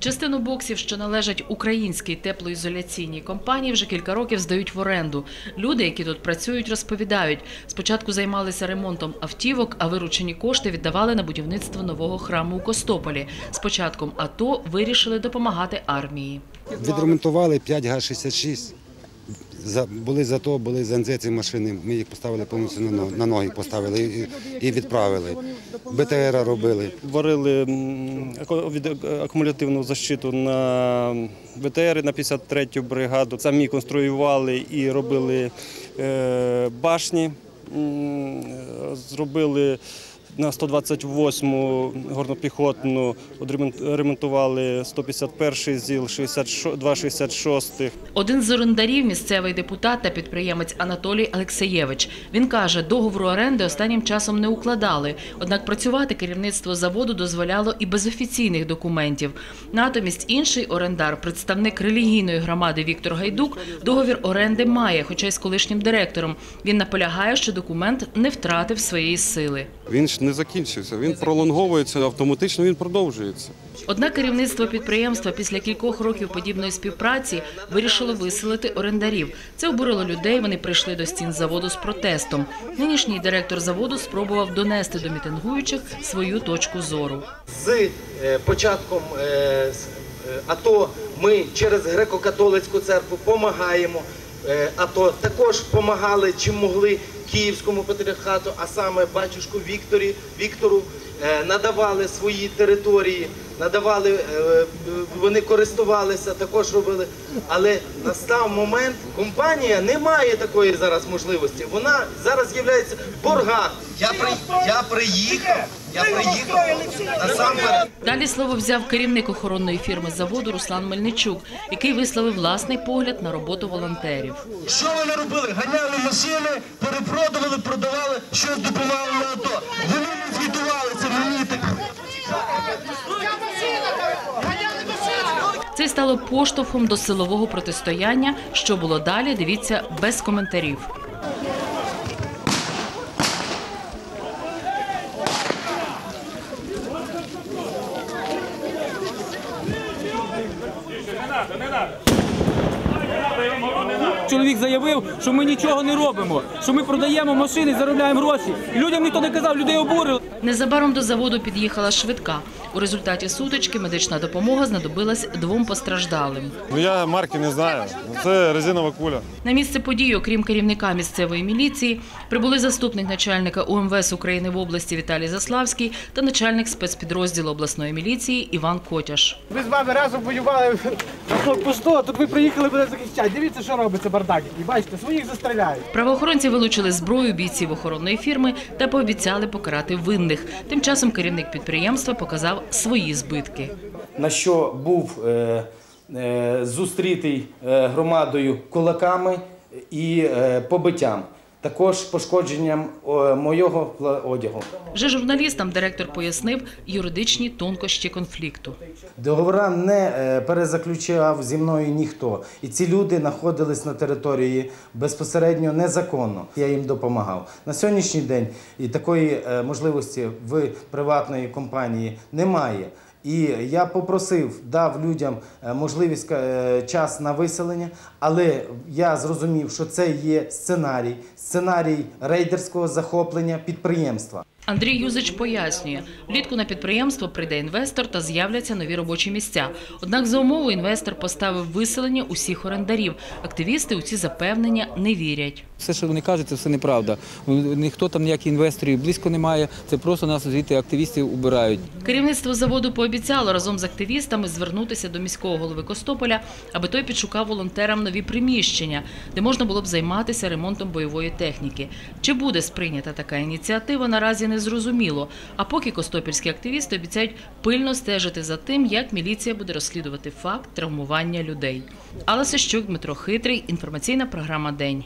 Частину боксів, що належать українській теплоізоляційній компанії, вже кілька років здають в оренду. Люди, які тут працюють, розповідають, спочатку займалися ремонтом автівок, а виручені кошти віддавали на будівництво нового храму у Костополі. З початком АТО вирішили допомагати армії. Відремонтували 5 ГА-66. За, були зато, були ЗНЗ ці машини. Ми їх поставили повністю на ноги, поставили і, відправили. БТР робили. Варили від- акумулятивну защиту на БТР на 53-ю бригаду. Самі конструювали і робили е, башні. Е, Зробили на 128-му горнопіхотну, ремонтували 151-й ЗІЛ, 66 два 66-х. Один з орендарів – місцевий депутат та підприємець Анатолій Алексеєвич. Він каже, договору оренди останнім часом не укладали. Однак працювати керівництво заводу дозволяло і без офіційних документів. Натомість інший орендар, представник релігійної громади Віктор Гайдук, договір оренди має, хоча й з колишнім директором. Він наполягає, що документ не втратив своєї сили. Він ж не закінчився, він пролонговується, автоматично він продовжується. Однак керівництво підприємства після кількох років подібної співпраці вирішило виселити орендарів. Це обурило людей. Вони прийшли до стін заводу з протестом. Нинішній директор заводу спробував донести до мітингуючих свою точку зору. з е, початком е, е, АТО ми через греко-католицьку церкву допомагаємо. АТО також допомагали чим могли Київському патріархату, а саме батюшку Вікторі, Віктору е, надавали свої території, надавали, е, вони користувалися, також робили. Але настав момент, компанія не має такої зараз можливості. Вона зараз є в боргах. Я, при, я приїхав, я приїхав насамперед. Далі слово взяв керівник охоронної фірми заводу Руслан Мельничук, який висловив власний погляд на роботу волонтерів. Що вони робили? Ганяли машини, перепродували, продавали, щось допомагали на АТО. Вони не звітували, це мені так. Це стало поштовхом до силового протистояння. Що було далі? Дивіться без коментарів. Чоловік заявив, що ми нічого не робимо, що ми продаємо машини, заробляємо гроші. І людям ніхто не казав, людей обурили. Незабаром до заводу під'їхала швидка. У результаті сутички медична допомога знадобилась двом постраждалим. Ну я марки не знаю. Це резинова куля. На місце події, окрім керівника місцевої міліції, прибули заступник начальника УМВС України в області Віталій Заславський та начальник спецпідрозділу обласної міліції Іван Котяш. Ми з вами разом воювали на блокпосту, а тут ви приїхали мене захищати. Дивіться, що робиться бардак. І бачите, своїх застріляють. Правоохоронці вилучили зброю бійців охоронної фірми та пообіцяли покарати винних. Тим часом керівник підприємства показав свої збитки. на що був е, е, зустрітий е, громадою кулаками і е, побиттям, також пошкодженням моєго одягу. Вже журналістам директор пояснив юридичні тонкощі конфлікту. Договора не е, перезаключав зі мною ніхто. І ці люди знаходились на території безпосередньо незаконно. Я їм допомагав. На сьогоднішній день і такої е, можливості в приватної компанії немає. І я попросив, дав людям е, можливість е, час на виселення, але я зрозумів, що це є сценарій, сценарій рейдерського захоплення підприємства. Андрій Юзич пояснює, влітку на підприємство прийде інвестор та з'являться нові робочі місця. Однак за умову інвестор поставив виселення усіх орендарів. Активісти у ці запевнення не вірять. Все, що вони кажуть, це все неправда. Ніхто там ніяких інвесторів близько немає. Це просто нас звідти активістів убирають. Керівництво заводу пообіцяло разом з активістами звернутися до міського голови Костополя, аби той підшукав волонтерам нові приміщення, де можна було б займатися ремонтом бойової техніки. Чи буде сприйнята така ініціатива, наразі не зрозуміло. А поки костопільські активісти обіцяють пильно стежити за тим, як міліція буде розслідувати факт травмування людей. Алла Сищук, Дмитро Хитрий. Інформаційна програма День.